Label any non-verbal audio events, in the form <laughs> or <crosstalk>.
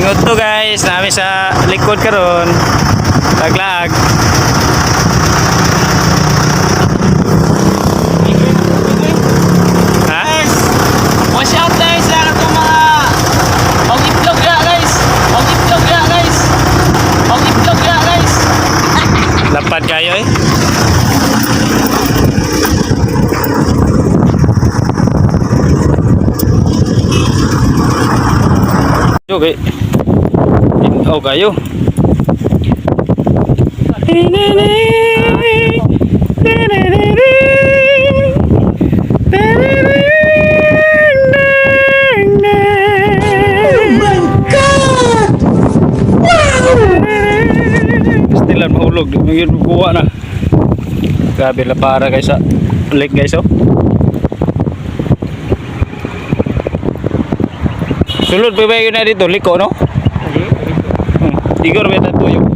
to guys, namin sa likod karon. Laglag. Ha? Watch out guys, lahat ng mga mag-itlog ya guys. Mag-itlog ya guys. Mag-itlog ya guys. <laughs> Lapad kayo eh. Okay. Oh, kayo. Stilan mahulog, yun buwa na. Grabe la para guys sa lake guys oh. Sulod pa ba yun na dito, liko no? Ігор Ведетуєв.